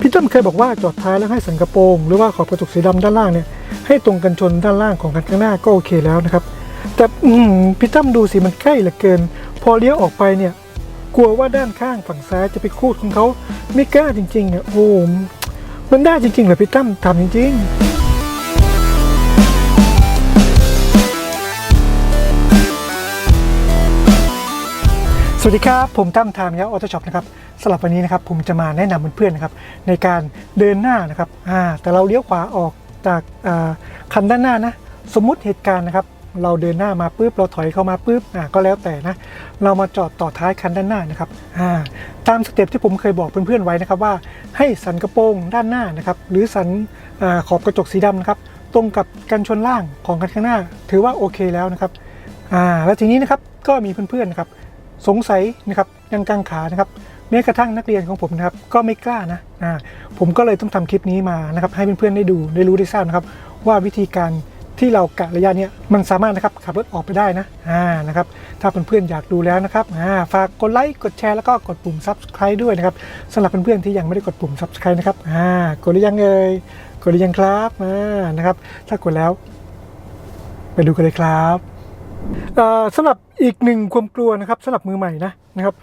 พี่ตั้มเคยบอกว่าจอดท้ายแล้วให้สันกระโปรง หรือว่าขอบกระจกสีดำด้านล่างเนี่ยให้ตรงกันชนด้านล่างของคันข้างหน้าก็โอเคแล้วนะครับ แต่อืพี่ตั้มดูสิมันใกล้เหลือเกิน พอเลี้ยวออกไปเนี่ยกลัวว่าด้านข้างฝั่งซ้ายจะไปคูดของเขาไม่กล้าจริงๆอะโอ้มันได้จริงๆเหรอพี่ตั้มทำจริง ๆ วัสดีครับ ผมตั้มไทม์ยาออโต้ช็อปนะครับสำหรับวันนี้นะครับผมจะมาแนะนำเพื่อนๆนะครับในการเดินหน้านะครับอ่าแต่เราเลี้ยวขวาออกจากคันด้านหน้านะสมมุติเหตุการณ์นะครับ เราเดินหน้ามาปุ๊บเราถอยเข้ามาปุ๊บอ่าก็แล้วแต่นะเรามาจอดต่อท้ายคันด้านหน้านะครับอ่าตามสเต็ปที่ผมเคยบอกเพื่อนๆไว้นะครับว่าให้สันกระโปรงด้านหน้านะครับหรือสันอขอบกระจกสีดำนะครับตรงกับกันชนล่างของคันข้างหน้า ถือว่าโอเคแล้วนะครับอ่าแล้วทีนี้นะครับก็มีเพื่อนๆนะครับ สงสัยนะครับยังกังขานะครับแม้กระทั่งนักเรียนของผมนะครับก็ไม่กล้านะอ่าผมก็เลยต้องทำคลิปนี้มานะครับให้เพื่อนๆได้ดูได้รู้ได้ทราบนะครับ ว่าวิธีการที่เรากะระยะเนี้ยมันสามารถนะครับขับรถออกไปได้นะอ่านะครับถ้าเพื่อนๆอยากดูแล้วนะครับอ่าฝากกดไลค์กดแชร์แล้วก็กดปุ่ม subscribe ด้วยนะครับสำหรับเพื่อนๆที่ยังไม่ได้กดปุ่ม subscribe นะครับอ่ากดหรือยังเอ่ยกดหรือยังครับอ่านะครับ ถ้ากดแล้ว ไปดูกันเลยครับ สำหรับอีกหนึ่งความกลัวนะครับสำหรับมือใหม่นะนะครับ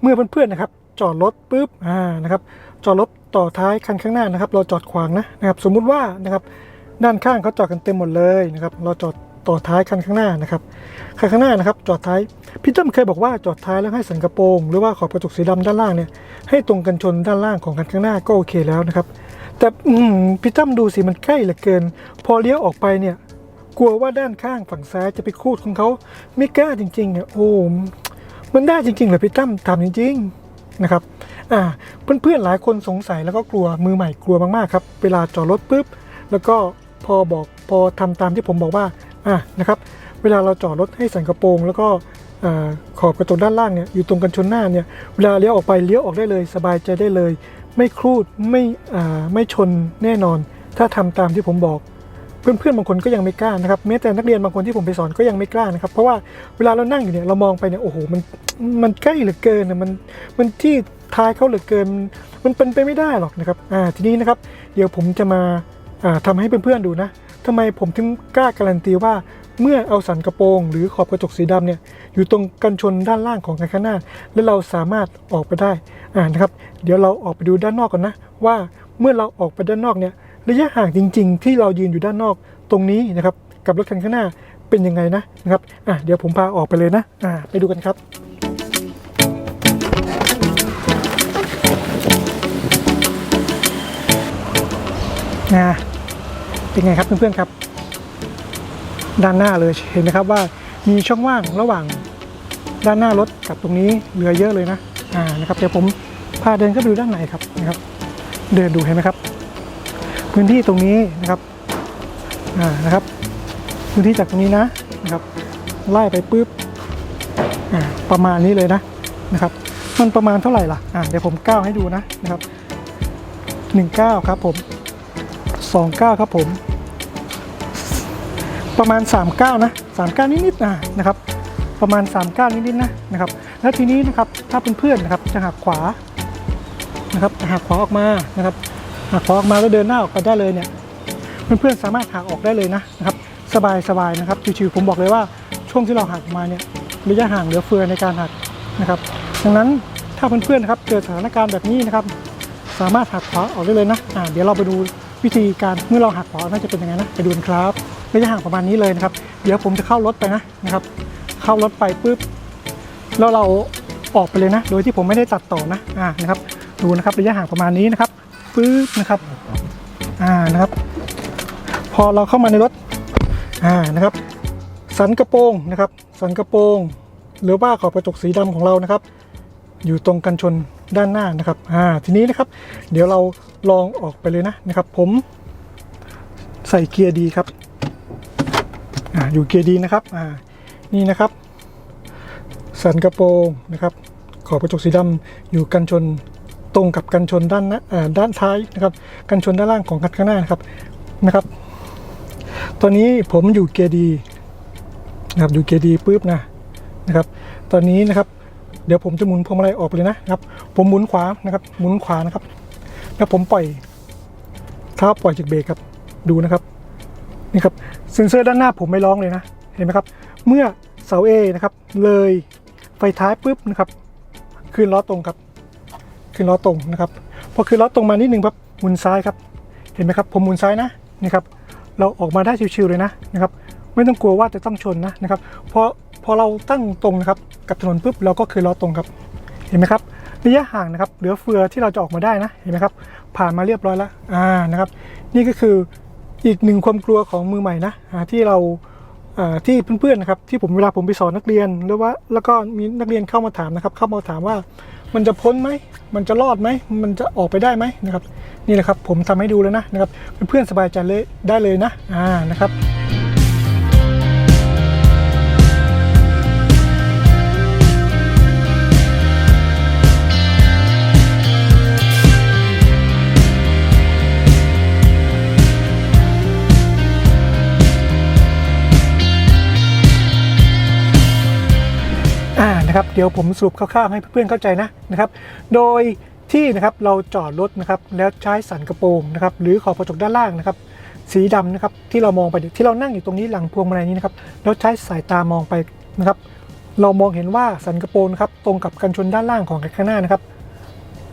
เมื่อเพื่อนๆนะครับ จอดรถปุ๊บอ่านะครับ จอดรถต่อท้ายคันข้างหน้านะครับ เราจอดขวางนะนะครับ สมมุติว่านะครับด้านข้างเขาจอดกันเต็มหมดเลยนะครับ เราจอดต่อท้ายคันข้างหน้านะครับคันข้างหน้านะครับ จอดท้ายพี่ตั้มเคยบอกว่าจอดท้ายแล้วให้สันกระโปรงหรือว่าขอบกระจกสีดำด้านล่างเนี่ยให้ตรงกันชนด้านล่างของคันข้างหน้าก็โอเคแล้วนะครับ แต่พี่ตั้มดูสิมันใกล้เหลือเกิน พอเลี้ยวออกไปเนี่ย กลัวว่าด้านข้างฝั่งซ้ายจะไปคูดของเขาไม่กล้าจริงๆอะโอ้มันได้จริงๆเหรอพี่ตั้มทำจริง ๆนะครับ อ่า เพื่อนๆหลายคนสงสัยแล้วก็กลัวมือใหม่กลัวมากๆครับ เวลาจอดรถปุ๊บแล้วก็พอบอกพอทำตามที่ผมบอกว่าอ่านะครับ เวลาเราจอดรถให้สันกระโปรงแล้วก็ขอบกระจกด้านล่างเนี่ยอยู่ตรงกันชนหน้าเนี่ยเวลาเลี้ยวออกไปเลี้ยวออกได้เลย สบายใจได้เลย ไม่ครูดไม่ไม่ชนแน่นอน ถ้าทำตามที่ผมบอก เพื่อนๆบางคนก็ยังไม่กล้านะครับแม้แต่นักเรียนบางคนที่ผมไปสอนก็ยังไม่กล้านะครับเพราะว่าเวลาเรานั่งอยู่เนี่ยเรามองไปเนี่ยโอ้โหมันมันใกล้เหลือเกินนะมันมันที่ท้ายเขาเหลือเกิน มันเป็นไปไม่ได้หรอกนะครับอ่าทีนี้นะครับเดี๋ยวผมจะมาอ่าทำให้เพื่อนๆดูนะทำไมผมถึงกล้าการันตีว่าเมื่อเอาสันกระโปรงหรือขอบกระจกสีดำเนี่ยอยู่ตรงกันชนด้านล่างของกันข้างหน้า แล้วเราสามารถออกไปได้อ่านะครับ เดี๋ยวเราออกไปดูด้านนอกกันนะ ว่าเมื่อเราออกไปด้านนอกเนี่ย ระยะห่างจริง ๆ ที่เรายืนอยู่ด้านนอกตรงนี้นะครับกับรถคันข้างหน้าเป็นยังไงนะนะครับอะเดี๋ยวผมพาออกไปเลยนะอะไปดูกันครับนะเป็นไงครับเพื่อนๆครับ ด้านหน้าเลยเห็นไหมครับว่ามีช่องว่างระหว่างด้านหน้ารถกับตรงนี้เหลือเยอะเลยนะอ่านะครับเดี๋ยวผมพาเดินเข้าไปดูด้านในครับนะครับ เดินดูเห็นไหมครับ พื้นที่ตรงนี้นะครับอ่านะครับ พื้นที่จากตรงนี้นะนะครับ ไล่ไปปุ๊บอ่าประมาณนี้เลยนะนะครับ มันประมาณเท่าไหร่ล่ะอ่าเดี๋ยวผมก้าวให้ดูนะนะครับหนึ่งเก้าครับผมสองเก้าครับผม ประมาณสามเก้านะสามเก้านิดๆนะนะครับ ประมาณสามเก้านิดๆนะนะครับ แล้วทีนี้นะครับถ้าเพื่อนๆนะครับจะหักขวานะครับหักขวาออกมานะครับ หักขวาออกมาแล้วเดินหน้าออกไปได้เลยเนี่ยเพื่อนๆสามารถหักออกได้เลยนะนะครับสบายสบายนะครับชิวๆผมบอกเลยว่าช่วงที่เราหักออกมาเนี่ยระยะห่างเหลือเฟือในการหักนะครับ ดังนั้นถ้าเพื่อนๆนะครับเจอสถานการณ์แบบนี้นะครับสามารถหักขวาออกได้เลยนะอ่าเดี๋ยวเราไปดูวิธีการเมื่อเราหักขวาน่าจะเป็นยังไงนะไปดูกันครับระยะห่างประมาณนี้เลยนะครับ เดี๋ยวผมจะเข้ารถไปนะนะครับ เข้ารถไปปุ๊บแล้วเราออกไปเลยนะ โดยที่ผมไม่ได้ตัดต่อนะอ่านะครับ ดูนะครับระยะห่างประมาณนี้นะครับ ปึ๊บนะครับ อ่านะครับ พอเราเข้ามาในรถ อ่านะครับ สันกระโปรงนะครับ สันกระโปรง หรือว่าขอบกระจกสีดำของเรานะครับ อยู่ตรงกันชนด้านหน้านะครับ อ่า ทีนี้นะครับ เดี๋ยวเราลองออกไปเลยนะนะครับ ผมใส่เกียร์ดีครับ อ่า อยู่เกียร์ดีนะครับ อ่า นี่นะครับ สันกระโปรงนะครับ ขอบกระจกสีดำอยู่กันชน ตรงกับกันชนด้านหน้าอ่าด้านท้ายนะครับ กันชนด้านล่างของคันข้างหน้านะครับนะครับ ตอนนี้ผมอยู่เกียร์ดีนะครับอยู่เกียร์ดีปุ๊บนะนะครับ ตอนนี้นะครับ เดี๋ยวผมจะหมุนพวงมาลัยออกไปเลยนะครับ ผมหมุนขวานะครับ หมุนขวานะครับ แล้วผมปล่อยเท้าปล่อยจากเบรกครับดูนะครับนี่ครับเซ็นเซอร์ด้านหน้าผมไม่ร้องเลยนะเห็นไหมครับ เมื่อเสา A นะครับเลยไฟท้ายปุ๊บนะครับคืนล้อตรงครับ คืนล้อตรงนะครับพอคืนล้อตรงมานิดนึงปั๊บหมุนซ้ายครับ เห็นไหมครับผมหมุนซ้ายนะนี่ครับเราออกมาได้ชิวๆเลยนะนะครับ ไม่ต้องกลัวว่าจะต้องชนนะนะครับพอพอเราตั้งตรงนะครับกับถนนปุ๊บเราก็คือล้อตรงครับ เห็นไหมครับระยะห่างนะครับเหลือเฟือที่เราจะออกมาได้นะเห็นไหมครับ ผ่านมาเรียบร้อยแล้วอ่านะครับ นี่ก็คืออีกหนึ่งความกลัวของมือใหม่นะที่เราที่เพื่อนๆนะครับที่ผมเวลาผมไปสอนนักเรียนหรือว่าแล้วก็มีนักเรียนเข้ามาถามนะครับ เข้ามาถามว่า มันจะพ้นไหม มันจะรอดไหม มันจะออกไปได้ไหมนะครับ นี่แหละครับผมทำให้ดูแล้วนะนะครับ เพื่อนๆสบายใจเลยได้เลยนะ อ่า นะครับ อ่านะครับเดี๋ยวผมสรุปคร่าวๆให้เพื่อนๆเข้าใจนะนะครับ โดยที่นะครับเราจอดรถนะครับแล้วใช้สันกระโปรงนะครับหรือขอบกระจกด้านล่างนะครับ สีดำนะครับที่เรามองไปที่เรานั่งอยู่ตรงนี้หลังพวงมาลัยนี้นะครับแล้วใช้สายตามองไปนะครับ เรามองเห็นว่าสันกระโปรงนะครับตรงกับกันชนด้านล่างของข้างหน้านะครับ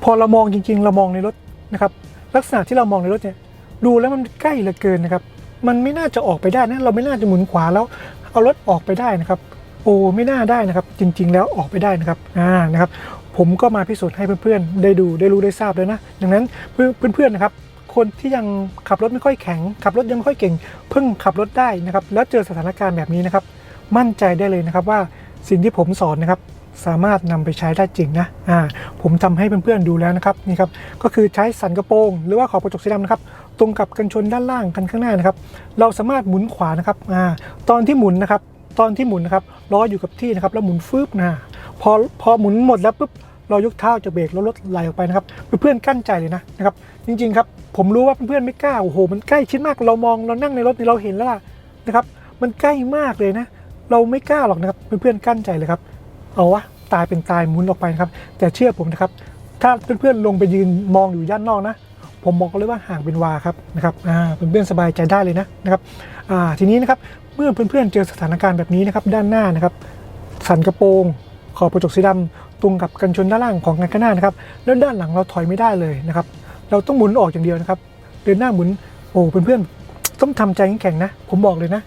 พอเรามองจริง ๆ เรามองในรถนะครับลักษณะที่เรามองในรถเนี่ยดูแล้วมันใกล้เหลือเกินนะครับ มันไม่น่าจะออกไปได้นะเราไม่น่าจะหมุนขวาแล้วเอารถออกไปได้นะครับ โอ้ไม่น่าได้นะครับ จริง ๆ แล้วออกไปได้นะครับอ่านะครับ ผมก็มาพิสูจน์ให้เพื่อนๆ ได้ดูได้รู้ได้ทราบเลยนะดังนั้นเพื่อนๆนะครับคนที่ยังขับรถไม่ค่อยแข็ง ขับรถยังไม่ค่อยเก่ง เพิ่งขับรถได้นะครับ แล้วเจอสถานการณ์แบบนี้นะครับ มั่นใจได้เลยนะครับว่าสิ่งที่ผมสอนนะครับสามารถนำไปใช้ได้จริงนะอ่าผมทำให้เพื่อนๆดูแล้วนะครับนี่ครับก็คือใช้สันกระโปรง หรือว่าขอบกระจกสีดำนะครับตรงกับกันชนด้านล่างกันข้างหน้านะครับ เราสามารถหมุนขวานะครับอ่าตอนที่หมุนนะครับ ตอนที่หมุนนะครับล้ออยู่กับที่นะครับแล้วหมุนฟึบนะพอพอหมุนหมดแล้วปุ๊บเรายกเท้าจากเบรกแล้วรถไหลออกไปนะครับเพื่อนๆกั้นใจเลยนะนะครับจริงๆครับผมรู้ว่าเพื่อนๆไม่กล้าโอ้โห มันใกล้ชิดมากเรามองเรานั่งในรถนี่เราเห็นแล้วล่ะนะครับ มันใกล้มากเลยนะ เราไม่กล้าหรอกนะครับเพื่อนๆกั้นใจเลยครับ เอาวะตายเป็นตายหมุนออกไปนะครับ แต่เชื่อผมนะครับ ถ้าเพื่อนๆลงไปยืนมองอยู่ย่านนอกนะ ผมบอกเลยว่าห่างเป็นวาครับนะครับเพื่อนๆสบายใจได้เลยนะนะครับอ่าทีนี้นะครับ เมื่อเพื่อนๆเจอสถานการณ์แบบนี้นะครับด้านหน้านะครับ สันกระโปรงขอบกระจกสีดำตรงกับกันชนด้านล่างของกันข้างหน้านะครับแล้วด้านหลังเราถอยไม่ได้เลยนะครับ เราต้องหมุนออกอย่างเดียวนะครับ เดินหน้าหมุนโอ้เพื่อนๆต้องทำใจแข็งๆนะ ผมบอกเลยนะ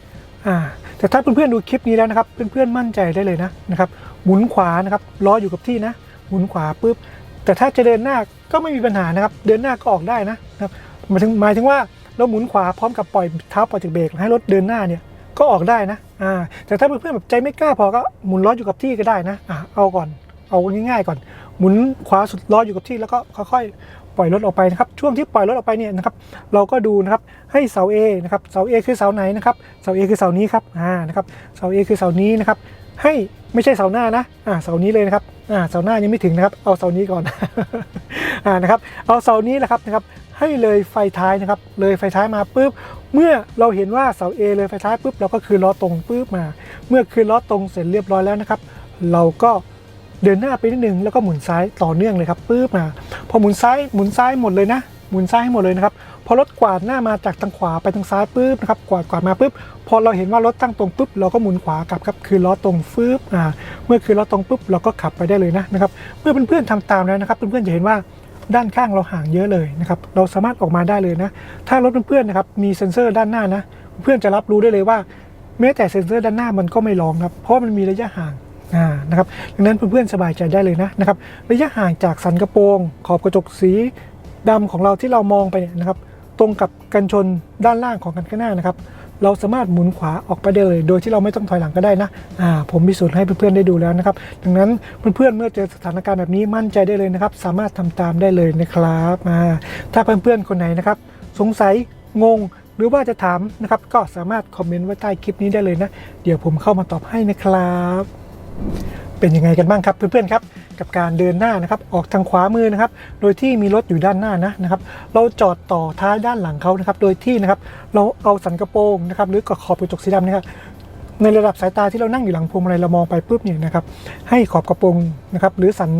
อ่าแต่ถ้าเพื่อนๆดูคลิปนี้แล้วนะครับเพื่อนๆมั่นใจได้เลยนะนะครับหมุนขวานะครับล้ออยู่กับที่นะ หมุนขวาปุ๊บแต่ถ้าจะเดินหน้าก็ไม่มีปัญหานะครับ เดินหน้าก็ออกได้นะนะครับหมายถึงหมายถึงว่าเราหมุนขวาพร้อมกับปล่อยเท้าปล่อยจากเบรกให้รถเดินหน้าเนี่ย ก็ออกได้นะอ่าแต่ถ้าเพื่อนๆแบบใจไม่กล้าพอก็หมุนล้ออยู่กับที่ก็ได้นะอ่าเอาก่อนเอาง่ายๆก่อน หมุนขวาสุดล้ออยู่กับที่แล้วก็ค่อยๆปล่อยรถออกไปนะครับ ช่วงที่ปล่อยรถออกไปเนี่ยนะครับเราก็ดูนะครับให้เสา A นะครับเสา A คือเสาไหนนะครับเสา A คือเสานี้ครับอ่านะครับเสา A คือเสานี้นะครับให้ไม่ใช่เสาหน้านะอ่าเสานี้เลยนะครับอ่าเสาหน้ายังไม่ถึงนะครับ เอาเสานี้ก่อนอ่านะครับเอาเสานี้แหละครับนะครับ ให้เลยไฟท้ายนะครับ เลยไฟท้ายมาปุ๊บ เมื่อเราเห็นว่าเสา A เลยไฟท้ายปุ๊บเราก็คือล้อตรงปุ๊บมา เมื่อคือล้อตรงเสร็จเรียบร้อยแล้วนะครับ เราก็เดินหน้าไปนิดนึงแล้วก็หมุนซ้ายต่อเนื่องเลยครับปุ๊บมา พอหมุนซ้ายหมุนซ้ายหมดเลยนะ หมุนซ้ายให้หมดเลยนะครับ พอรถกวาดหน้ามาจากทางขวาไปทางซ้ายปุ๊บนะครับ กวาดกวาดมาปุ๊บ พอเราเห็นว่ารถตั้งตรงปุ๊บเราก็หมุนขวากลับครับ คือล้อตรงฟึบอ่า เมื่อคือล้อตรงปุ๊บเราก็ขับไปได้เลยนะนะครับ เมื่อเพื่อนๆทำตามแล้วนะครับ เพื่อนๆจะเห็นว่า ด้านข้างเราห่างเยอะเลยนะครับเราสามารถออกมาได้เลยนะ ถ้ารถเพื่อนๆนะครับมีเซ็นเซอร์ด้านหน้านะ เพื่อนจะรับรู้ได้เลยว่าแม้แต่เซ็นเซอร์ด้านหน้ามันก็ไม่ร้องครับเพราะมันมีระยะห่างอ่านะครับดังนั้นเพื่อนๆสบายใจได้เลยนะนะครับระยะห่างจากสันกระโปรง ขอบกระจกสีดำของเราที่เรามองไปเนี่ยนะครับ ตรงกับกันชนด้านล่างของกันข้างหน้านะครับ เราสามารถหมุนขวาออกไปได้เลย โดยที่เราไม่ต้องถอยหลังก็ได้นะอ่าผมมีสูตรให้เพื่อนๆได้ดูแล้วนะครับ ดังนั้นเพื่อนๆเมื่อเจอสถานการณ์แบบนี้มั่นใจได้เลยนะครับ สามารถทำตามได้เลยนะครับอ่าถ้าเพื่อนๆคนไหนนะครับ สงสัยงงหรือว่าจะถามนะครับก็สามารถคอมเมนต์ไว้ใต้คลิปนี้ได้เลยนะ เดี๋ยวผมเข้ามาตอบให้นะครับ เป็นยังไงกันบ้างครับเพื่อนๆครับกับการเดินหน้านะครับออกทางขวามือนะครับ โดยที่มีรถอยู่ด้านหน้านะนะครับ เราจอดต่อท้ายด้านหลังเขานะครับ โดยที่นะครับเราเอาสันกระโปรงนะครับ หรือกับขอบกระจกสีดำนะครับในระดับสายตาที่เรานั่งอยู่หลังพวงมาลัยเรามองไปปุ๊บเนี่ยนะครับ ให้ขอบกระโปรงนะครับ หรือสัน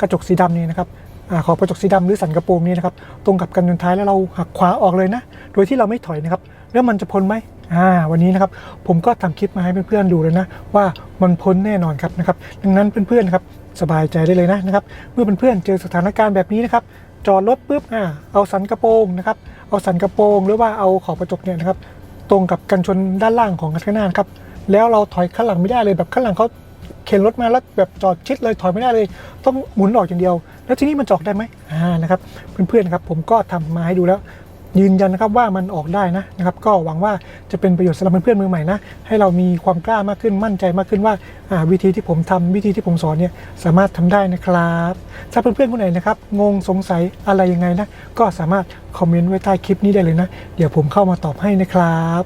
กระจกสีดำเนี่ยนะครับอขอบกระจกสีดำหรือสันกระโปรงนี้นะครับ ตรงกับกันชนท้ายแล้วเราหักขวาออกเลยนะ โดยที่เราไม่ถอยนะครับ แล้วมันจะพ้นไหม อ่าวันนี้นะครับผมก็ทำคลิปมาให้เพื่อนๆดูเลยนะว่ามันพ้นแน่นอนครับนะครับดังนั้นเพื่อนๆครับสบายใจได้เลยนะนะครับเมื่อเพื่อนๆเจอสถานการณ์แบบนี้นะครับจอดรถปุ๊บอ่าเอาสันกระโปรงนะครับเอาสันกระโปรงหรือว่าเอาขอบกระจกเนี่ยนะครับตรงกับกันชนด้านล่างของกันข้างหน้านครับแล้วเราถอยข้างหลังไม่ได้เลยแบบข้างหลังเขาเข็นรถมาแล้วแบบจอดชิดเลยถอยไม่ได้เลย ต้องหมุนออกอย่างเดียว แล้วที่นี้มันจออกได้ไหมอ่านะครับเพื่อนๆครับผมก็ทำมาให้ดูแล้ว ยืนยันนะครับว่ามันออกได้นะนะครับ ก็หวังว่าจะเป็นประโยชน์สำหรับเพื่อนๆมือใหม่นะ ให้เรามีความกล้ามากขึ้นมั่นใจมากขึ้นว่าวิธีที่ผมทำวิธีที่ผมสอนเนี่ยสามารถทำได้นะครับ ถ้าเพื่อนๆคนไหนนะครับงงสงสัยอะไรยังไงนะก็สามารถคอมเมนต์ไว้ใต้คลิปนี้ได้เลยนะ เดี๋ยวผมเข้ามาตอบให้นะครับ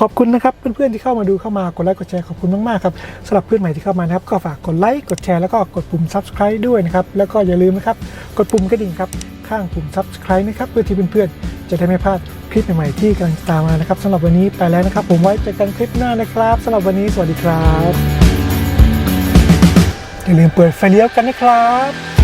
ขอบคุณนะครับเพื่อนๆที่เข้ามาดูเข้ามากดไลค์กดแชร์ขอบคุณมากๆครับสำหรับเพื่อนใหม่ที่เข้ามานะครับ ก็ฝากกดไลค์กดแชร์แล้วก็กดปุ่ม subscribe ด้วยนะครับแล้วก็อย่าลืมนะครับกดปุ่มกระดิ่งครับข้างปุ่ม subscribe นะครับเพื่อที่เพื่อนๆ จะได้ไม่พลาดคลิปใหม่ๆที่กำลังตามมานะครับสำหรับวันนี้ไปแล้วนะครับ ผมไว้เจอกันคลิปหน้านะครับสำหรับวันนี้สวัสดีครับอย่าลืมเปิดไฟเลี้ยวกันนะครับ